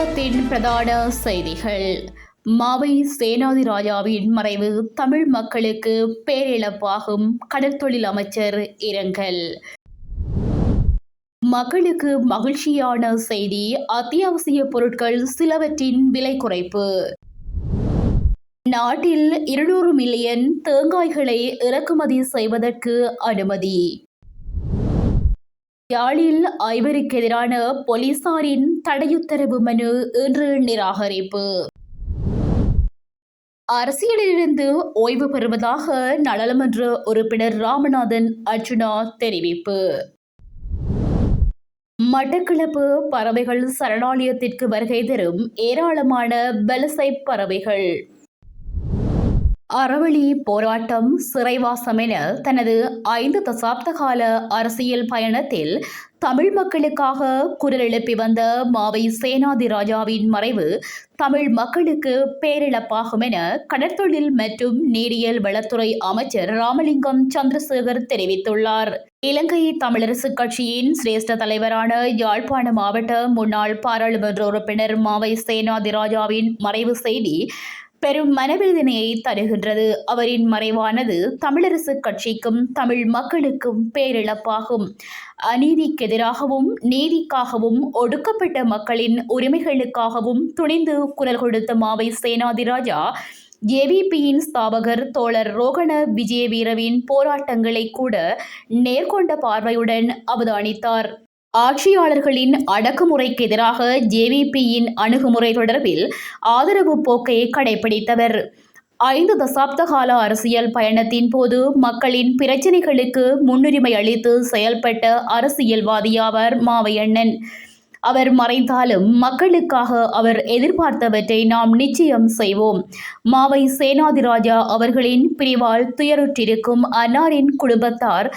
மதியத்தின் பிரதான செய்திகள். மாவை சேனாதிராஜாவின் மறைவு தமிழ் மக்களுக்கு பேரிழப்பாகும் கடற்தொழில் அமைச்சர் இரங்கல். மக்களுக்கு மகிழ்ச்சியான செய்தி அத்தியாவசிய பொருட்கள் சிலவற்றின் விலை குறைப்பு. நாட்டில் இருநூறு மில்லியன் தேங்காய்களை இறக்குமதி செய்வதற்கு அனுமதி. யாழில் ஐவருக்கு எதிரான போலீசாரின் தடையுத்தரவு மனு இன்று நிராகரிப்பு. அரசியலிலிருந்து ஓய்வு பெறுவதாக நாடாளுமன்ற உறுப்பினர் ராமநாதன் அர்ஜுனா தெரிவிப்பு. மட்டக்களப்பு பறவைகள் சரணாலயத்திற்கு வருகை தரும் ஏராளமான பெலசை பறவைகள். அறவழி போராட்டம் சிறைவாசம் என தனது ஐந்து தசாப்த கால அரசியல் பயணத்தில் தமிழ் மக்களுக்காக குரல் எழுப்பி வந்த மாவை சேனாதி ராஜாவின் மறைவு தமிழ் மக்களுக்கு பேரிழப்பாகும் என கடற்தொழில் மற்றும் நீரியல் வளத்துறை அமைச்சர் ராமலிங்கம் சந்திரசேகர் தெரிவித்துள்ளார். இலங்கை தமிழரசு கட்சியின் சிரேஷ்ட தலைவரான யாழ்ப்பாண மாவட்ட முன்னாள் பாராளுமன்ற உறுப்பினர் மாவை சேனாதி ராஜாவின் மறைவு செய்தி பெரும் மனவேதனையை தருகின்றது. அவரின் மறைவானது தமிழரசு கட்சிக்கும் தமிழ் மக்களுக்கும் பேரிழப்பாகும். அநீதிக்கு எதிராகவும் நீதிக்காகவும் ஒடுக்கப்பட்ட மக்களின் உரிமைகளுக்காகவும் துணிந்து குரல் கொடுத்த மாவை சேனாதிராஜா ஏவிபியின் ஸ்தாபகர் தோழர் ரோகண விஜயவீரவின் போராட்டங்களை கூட நேர்கொண்ட பார்வையுடன் அவதானித்தார். ஆட்சியாளர்களின் அடக்குமுறைக்கு எதிராக ஜேவிபியின் அணுகுமுறை தொடர்பில் ஆதரவு போக்கை கடைபிடித்தவர். ஐந்து தசாப்த கால அரசியல் பயணத்தின் போது மக்களின் பிரச்சினைகளுக்கு முன்னுரிமை அளித்து செயல்பட்ட அரசியல்வாதியாவர் மாவையண்ணன். அவர் மறைந்தாலும் மக்களுக்காக அவர் எதிர்பார்த்தவற்றை நாம் நிச்சயம் செய்வோம். மாவை சேனாதிராஜா அவர்களின் பிரிவால் துயருற்றிருக்கும் அன்னாரின் குடும்பத்தார்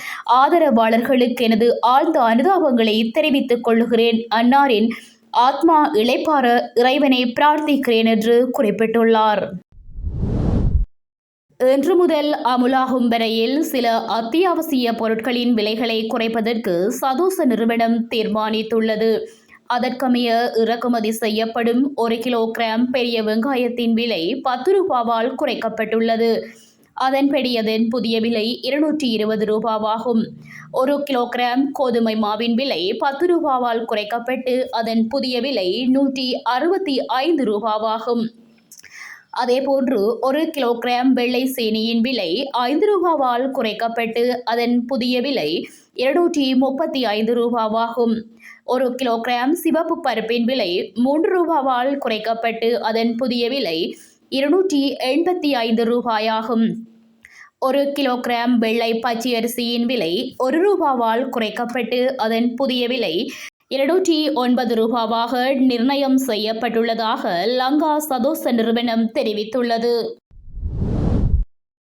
ஆதரவாளர்களுக்கு எனது ஆழ்ந்த அனுதாபங்களை தெரிவித்துக் கொள்கிறேன் அன்னாரின் ஆத்மா இளைப்பார இறைவனை பிரார்த்திக்கிறேன் என்று குறிப்பிட்டுள்ளார். இன்று முதல் அமுலாகும் வரையில் சில அத்தியாவசிய பொருட்களின் விலைகளை குறைப்பதற்கு சதோச நிறுவனம் தீர்மானித்துள்ளது. அதற்கமைய இறக்குமதி செய்யப்படும் ஒரு கிலோ கிராம் பெரிய வெங்காயத்தின் விலை பத்து ரூபாவால் குறைக்கப்பட்டுள்ளது. அதன்படி அதன் புதிய விலை இருநூற்றி இருபது ரூபாவாகும். ஒரு கிலோகிராம் கோதுமை மாவின் விலை பத்து ரூபாவால் குறைக்கப்பட்டு அதன் புதிய விலை நூற்றி அறுபத்தி ஐந்து ரூபாவாகும். அதேபோன்று ஒரு கிலோகிராம் வெள்ளை சீனியின் விலை ஐந்து ரூபாவால் குறைக்கப்பட்டு அதன் புதிய விலை இருநூற்றி முப்பத்தி ஐந்து ரூபாவாகும். ஒரு கிலோகிராம் சிவப்பு பருப்பின் விலை மூன்று ரூபாவால் குறைக்கப்பட்டு அதன் புதிய விலை இருநூற்றி எண்பத்தி ஐந்து ரூபாயாகும். ஒரு கிலோகிராம் வெள்ளை பச்சையரிசியின் விலை ஒரு ரூபாவால் குறைக்கப்பட்டு அதன் புதிய விலை இருநூற்றி ஒன்பது ரூபாவாக நிர்ணயம் செய்யப்பட்டுள்ளதாக லங்கா சதோச நிறுவனம் தெரிவித்துள்ளது.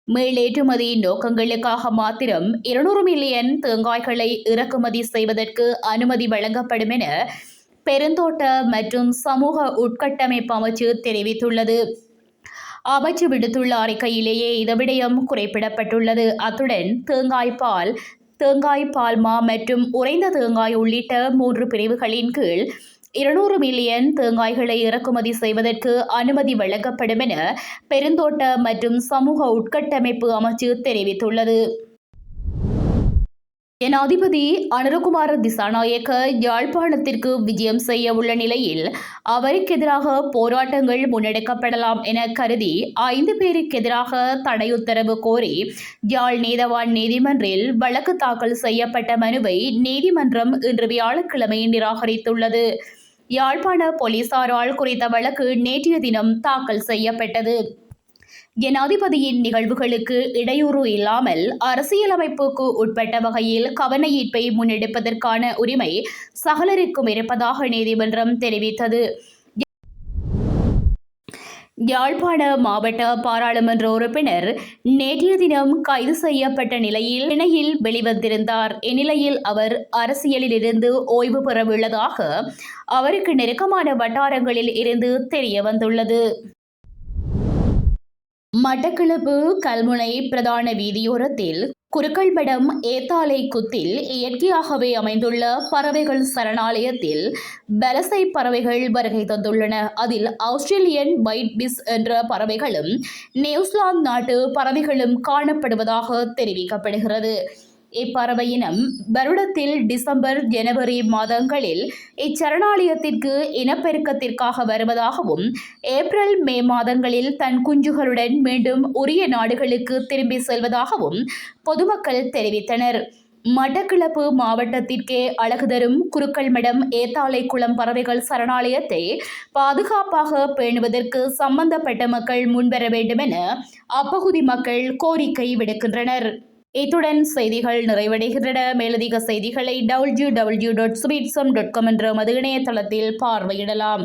மேலேற்றுமதி நோக்கங்களுக்காக மாத்திரம் இருநூறு மில்லியன் தேங்காய்களை இறக்குமதி செய்வதற்கு அனுமதி வழங்கப்படும் என பெருந்தோட்ட மற்றும் சமூக உட்கட்டமைப்பு அமைச்சு தெரிவித்துள்ளது. அமைச்சு விடுத்துள்ள அறிக்கையிலேயே இந்த விடயம் குறிப்பிடப்பட்டுள்ளது. அத்துடன் தேங்காய் பால் தேங்காய் பால்மா மற்றும் உறைந்த தேங்காய் உள்ளிட்ட மூன்று பிரிவுகளின் கீழ் இருநூறு மில்லியன் தேங்காய்களை இறக்குமதி செய்வதற்கு அனுமதி வழங்கப்படும் என பெருந்தோட்ட மற்றும் சமூக உட்கட்டமைப்பு அமைச்சு தெரிவித்துள்ளது. ஜனாதிபதி அனுரகுமார திசாநாயக்க யாழ்ப்பாணத்திற்கு விஜயம் செய்ய உள்ள நிலையில் அவருக்கு எதிராக போராட்டங்கள் முன்னெடுக்கப்படலாம் என கருதி ஐந்து பேருக்கு எதிராக தடை உத்தரவு கோரி யாழ் நீதவான் நீதிமன்றில் வழக்கு தாக்கல் செய்யப்பட்ட மனுவை நீதிமன்றம் இன்று வியாழக்கிழமை நிராகரித்துள்ளது. யாழ்ப்பாண போலீசாரால் குறித்த வழக்கு நேற்றைய தினம் தாக்கல் செய்யப்பட்டது. ஜனாதிபதியின் நிகழ்வுகளுக்கு இடையூறு இல்லாமல் அரசியலமைப்புக்கு உட்பட்ட வகையில் கவன ஈர்ப்பை முன்னெடுப்பதற்கான உரிமை சகலருக்கும் இருப்பதாக நீதிமன்றம் தெரிவித்தது. யாழ்ப்பாண மாவட்ட பாராளுமன்ற உறுப்பினர் நேற்றைய தினம் கைது செய்யப்பட்ட நிலையில் இணையில் வெளிவந்திருந்தார். இந்நிலையில் அவர் அரசியலில் இருந்து ஓய்வு பெறவுள்ளதாக அவருக்கு நெருக்கமான வட்டாரங்களில் இருந்து தெரிய வந்துள்ளது மட்டக்களப்பு கல்முனை பிரதான வீதியோரத்தில் குறுக்கல்படம் ஏத்தாலை குத்தில் இயற்கையாகவே அமைந்துள்ள பறவைகள் சரணாலயத்தில் பலசை பறவைகள் வருகை தந்துள்ளன. அதில் ஆஸ்திரேலியன் வைட் பிஸ் என்ற பறவைகளும் நியூசிலாந்து நாட்டு பறவைகளும் காணப்படுவதாக தெரிவிக்கப்படுகிறது. இப்பறவையினம் வருடத்தில் டிசம்பர் ஜனவரி மாதங்களில் இச்சரணாலயத்திற்கு இனப்பெருக்கத்திற்காக வருவதாகவும் ஏப்ரல் மே மாதங்களில் தன் குஞ்சுகளுடன் மீண்டும் உரிய நாடுகளுக்கு திரும்பி செல்வதாகவும் பொதுமக்கள் தெரிவித்தனர். மட்டக்களப்பு மாவட்டத்திற்கே அழகு தரும் குருக்கள்மடம் ஏத்தாலை குளம் பறவைகள் சரணாலயத்தை பாதுகாப்பாக பேணுவதற்கு சம்பந்தப்பட்ட மக்கள் முன்வர வேண்டும் என அப்பகுதி மக்கள் கோரிக்கை விடுக்கின்றனர். இத்துடன் செய்திகள் நிறைவடைகின்றன. மேலதிக செய்திகளை W W dot dot com என்ற மது இணையதளத்தில் பார்வையிடலாம்.